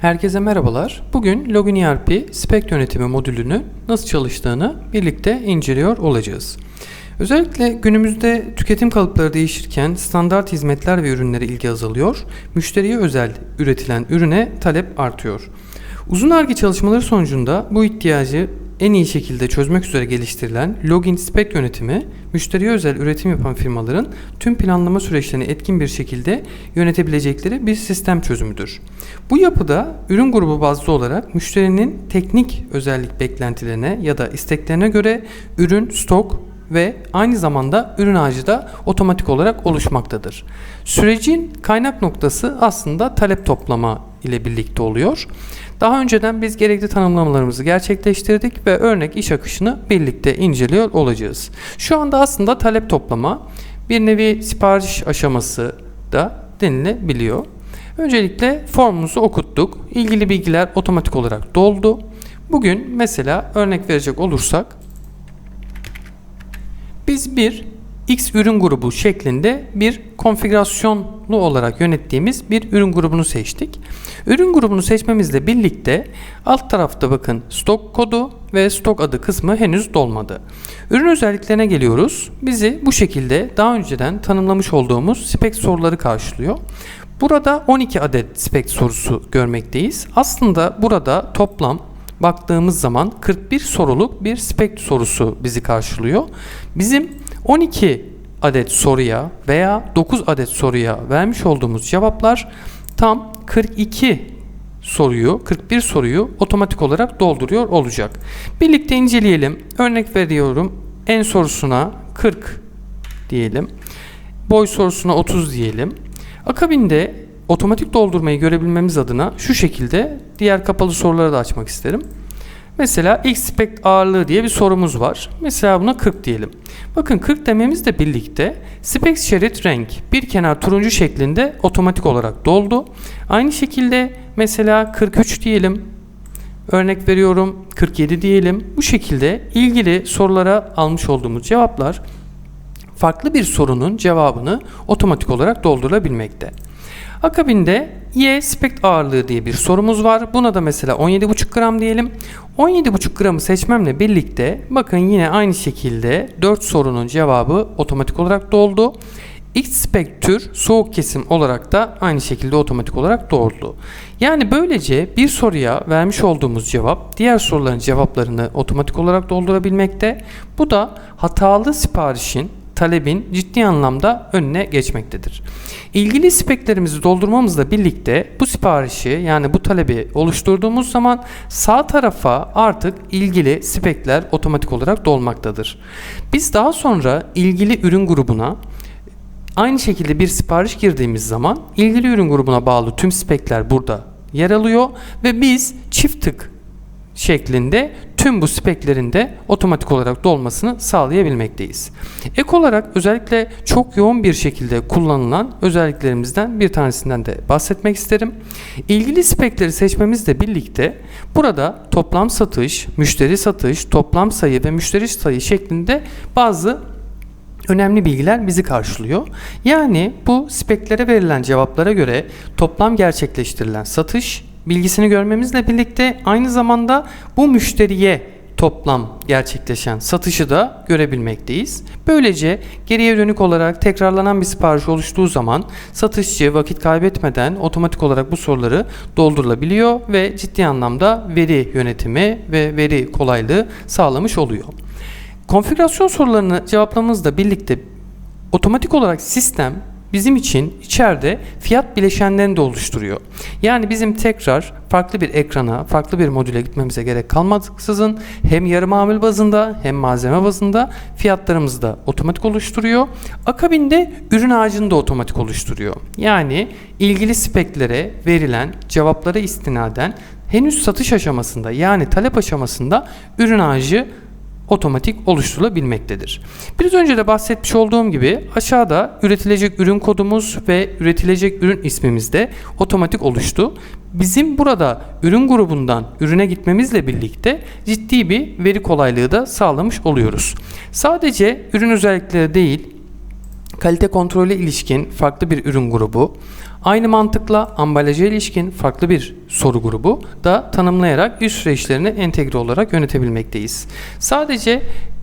Herkese merhabalar. Bugün Login ERP spek yönetimi modülünü nasıl çalıştığını birlikte inceliyor olacağız. Özellikle günümüzde tüketim kalıpları değişirken standart hizmetler ve ürünlere ilgi azalıyor, müşteriye özel üretilen ürüne talep artıyor. Uzun arge çalışmaları sonucunda bu ihtiyacı en iyi şekilde çözmek üzere geliştirilen Login Spec yönetimi, müşteriye özel üretim yapan firmaların tüm planlama süreçlerini etkin bir şekilde yönetebilecekleri bir sistem çözümüdür. Bu yapıda ürün grubu bazlı olarak müşterinin teknik özellik beklentilerine ya da isteklerine göre ürün, stok ve aynı zamanda ürün ağacı da otomatik olarak oluşmaktadır. Sürecin kaynak noktası aslında talep toplama ile birlikte oluyor. Daha önceden biz gerekli tanımlamalarımızı gerçekleştirdik ve örnek iş akışını birlikte inceliyor olacağız. Şu anda aslında talep toplama bir nevi sipariş aşaması da denilebiliyor. Öncelikle formumuzu okuttuk. İlgili bilgiler otomatik olarak doldu. Bugün mesela örnek verecek olursak biz bir X ürün grubu şeklinde bir konfigürasyonlu olarak yönettiğimiz bir ürün grubunu seçtik. Ürün grubunu seçmemizle birlikte alt tarafta bakın stok kodu ve stok adı kısmı henüz dolmadı. Ürün özelliklerine geliyoruz. Bizi bu şekilde daha önceden tanımlamış olduğumuz spek soruları karşılıyor. Burada 12 adet spek sorusu görmekteyiz. Aslında burada toplam baktığımız zaman 41 soruluk bir spek sorusu bizi karşılıyor. Bizim 12 adet soruya veya 9 adet soruya vermiş olduğumuz cevaplar tam 42 soruyu, 41 soruyu otomatik olarak dolduruyor olacak. Birlikte inceleyelim. Örnek veriyorum. En sorusuna 40 diyelim. Boy sorusuna 30 diyelim. Akabinde otomatik doldurmayı görebilmemiz adına şu şekilde diğer kapalı soruları da açmak isterim. Mesela spek ağırlığı diye bir sorumuz var. Mesela buna 40 diyelim. Bakın 40 dememizle birlikte spek şerit renk bir kenar turuncu şeklinde otomatik olarak doldu. Aynı şekilde mesela 43 diyelim. Örnek veriyorum 47 diyelim. Bu şekilde ilgili sorulara almış olduğumuz cevaplar farklı bir sorunun cevabını otomatik olarak doldurulabilmekte. Akabinde Y spekt ağırlığı diye bir sorumuz var. Buna da mesela 17,5 gram diyelim. 17,5 gramı seçmemle birlikte bakın yine aynı şekilde 4 sorunun cevabı otomatik olarak doldu. X spek tür soğuk kesim olarak da aynı şekilde otomatik olarak doldu. Yani böylece bir soruya vermiş olduğumuz cevap diğer soruların cevaplarını otomatik olarak doldurabilmekte. Bu da hatalı siparişin talebin ciddi anlamda önüne geçmektedir. İlgili speklerimizi doldurmamızla birlikte bu siparişi yani bu talebi oluşturduğumuz zaman sağ tarafa artık ilgili spekler otomatik olarak dolmaktadır. Biz daha sonra ilgili ürün grubuna aynı şekilde bir sipariş girdiğimiz zaman ilgili ürün grubuna bağlı tüm spekler burada yer alıyor ve biz çift tık şeklinde tüm bu speklerin de otomatik olarak dolmasını sağlayabilmekteyiz. Ek olarak özellikle çok yoğun bir şekilde kullanılan özelliklerimizden bir tanesinden de bahsetmek isterim. İlgili spekleri seçmemizle birlikte burada toplam satış, müşteri satış, toplam sayı ve müşteri sayı şeklinde bazı önemli bilgiler bizi karşılıyor. Yani bu speklere verilen cevaplara göre toplam gerçekleştirilen satış, bilgisini görmemizle birlikte aynı zamanda bu müşteriye toplam gerçekleşen satışı da görebilmekteyiz. Böylece geriye dönük olarak tekrarlanan bir sipariş oluştuğu zaman satışçı vakit kaybetmeden otomatik olarak bu soruları doldurulabiliyor ve ciddi anlamda veri yönetimi ve veri kolaylığı sağlamış oluyor. Konfigürasyon sorularını cevaplamamızla birlikte otomatik olarak sistem bizim için içeride fiyat bileşenlerini de oluşturuyor. Yani bizim tekrar farklı bir ekrana, farklı bir modüle gitmemize gerek kalmaksızın hem yarı mamul bazında hem malzeme bazında fiyatlarımızı da otomatik oluşturuyor. Akabinde ürün ağacını da otomatik oluşturuyor. Yani ilgili speklere verilen cevaplara istinaden henüz satış aşamasında yani talep aşamasında ürün ağacı otomatik oluşturulabilmektedir. Biraz önce de bahsetmiş olduğum gibi aşağıda üretilecek ürün kodumuz ve üretilecek ürün ismimiz de otomatik oluştu. Bizim burada ürün grubundan ürüne gitmemizle birlikte ciddi bir veri kolaylığı da sağlamış oluyoruz. Sadece ürün özellikleri değil, kalite kontrolü ilişkin farklı bir ürün grubu, Aynı mantıkla ambalaja ilişkin farklı bir soru grubu da tanımlayarak üst süreçlerini entegre olarak yönetebilmekteyiz. Sadece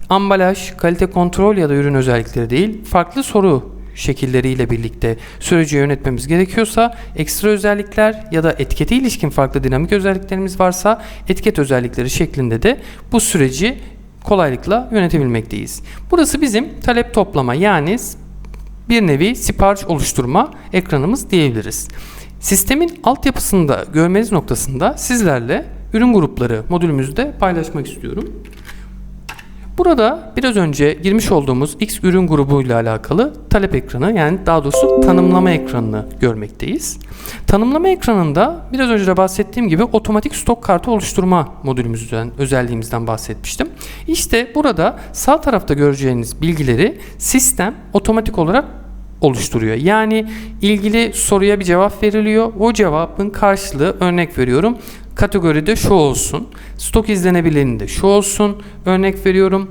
ambalaj, kalite kontrol ya da ürün özellikleri değil, farklı soru şekilleriyle birlikte süreci yönetmemiz gerekiyorsa ekstra özellikler ya da etikete ilişkin farklı dinamik özelliklerimiz varsa etiket özellikleri şeklinde de bu süreci kolaylıkla yönetebilmekteyiz. Burası bizim talep toplama yani bir nevi sipariş oluşturma ekranımız diyebiliriz. Sistemin altyapısında görmeniz noktasında sizlerle ürün grupları modülümüzde paylaşmak istiyorum. Burada biraz önce girmiş olduğumuz X ürün grubuyla alakalı talep ekranı yani daha doğrusu tanımlama ekranını görmekteyiz. Tanımlama ekranında biraz önce de bahsettiğim gibi otomatik stok kartı oluşturma modülümüzden, özelliğimizden bahsetmiştim. İşte burada sağ tarafta göreceğiniz bilgileri sistem otomatik olarak oluşturuyor. Yani ilgili soruya bir cevap veriliyor. O cevabın karşılığı örnek veriyorum kategoride şu olsun. Stok izlenebilirliğinde şu olsun. Örnek veriyorum.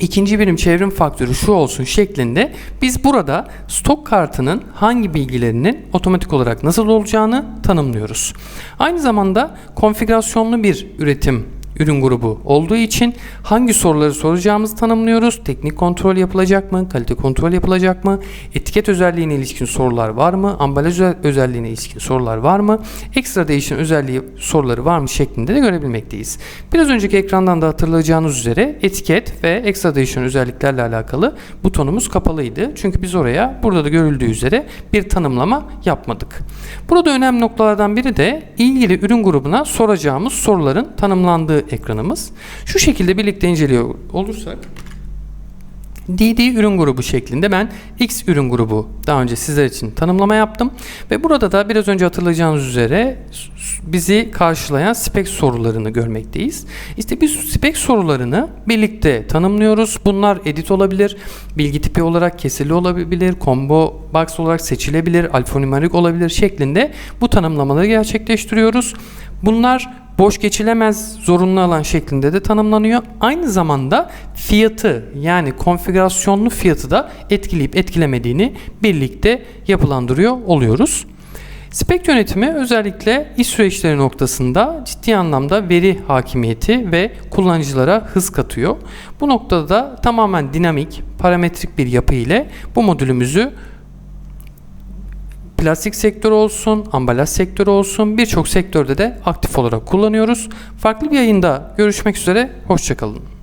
İkinci birim çevrim faktörü şu olsun şeklinde biz burada stok kartının hangi bilgilerinin otomatik olarak nasıl olacağını tanımlıyoruz. Aynı zamanda konfigürasyonlu bir üretim ürün grubu olduğu için hangi soruları soracağımızı tanımlıyoruz. Teknik kontrol yapılacak mı? Kalite kontrol yapılacak mı? Etiket özelliğine ilişkin sorular var mı? Ambalaj özelliğine ilişkin sorular var mı? Ekstra değişim özelliği soruları var mı şeklinde de görebilmekteyiz. Biraz önceki ekrandan da hatırlayacağınız üzere etiket ve ekstra değişim özelliklerle alakalı butonumuz kapalıydı. Çünkü biz oraya burada da görüldüğü üzere bir tanımlama yapmadık. Burada önemli noktalardan biri de ilgili ürün grubuna soracağımız soruların tanımlandığı ekranımız. Şu şekilde birlikte inceliyor olursak DD ürün grubu şeklinde ben X ürün grubu daha önce sizler için tanımlama yaptım. Ve burada da biraz önce hatırlayacağınız üzere bizi karşılayan spek sorularını görmekteyiz. İşte biz spek sorularını birlikte tanımlıyoruz. Bunlar edit olabilir, bilgi tipi olarak kesili olabilir, combo box olarak seçilebilir, alfanümerik olabilir şeklinde bu tanımlamaları gerçekleştiriyoruz. Bunlar boş geçilemez zorunlu alan şeklinde de tanımlanıyor. Aynı zamanda fiyatı yani konfigürasyonlu fiyatı da etkileyip etkilemediğini birlikte yapılandırıyor oluyoruz. Spek yönetimi özellikle iş süreçleri noktasında ciddi anlamda veri hakimiyeti ve kullanıcılara hız katıyor. Bu noktada da tamamen dinamik, parametrik bir yapı ile bu modülümüzü plastik sektörü olsun, ambalaj sektörü olsun birçok sektörde de aktif olarak kullanıyoruz. Farklı bir yayında görüşmek üzere, hoşçakalın.